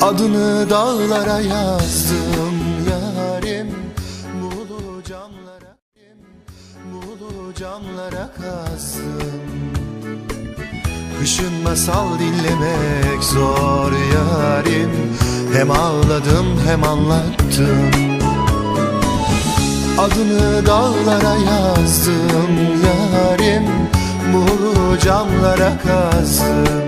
Adını dağlara yazdım yarim. Buğulu camlara kazdım. Kışın masal dinlemek zor yarim. Hem ağladım hem anlattım. Adını dağlara yazdım yarim. Buğulu camlara kazdım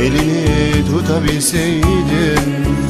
Elini tutabilseydim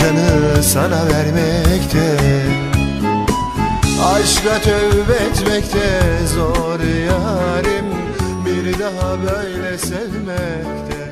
canı sana vermekte. Aşka tövbe etmekte zor yarim Bir daha böyle sevmekte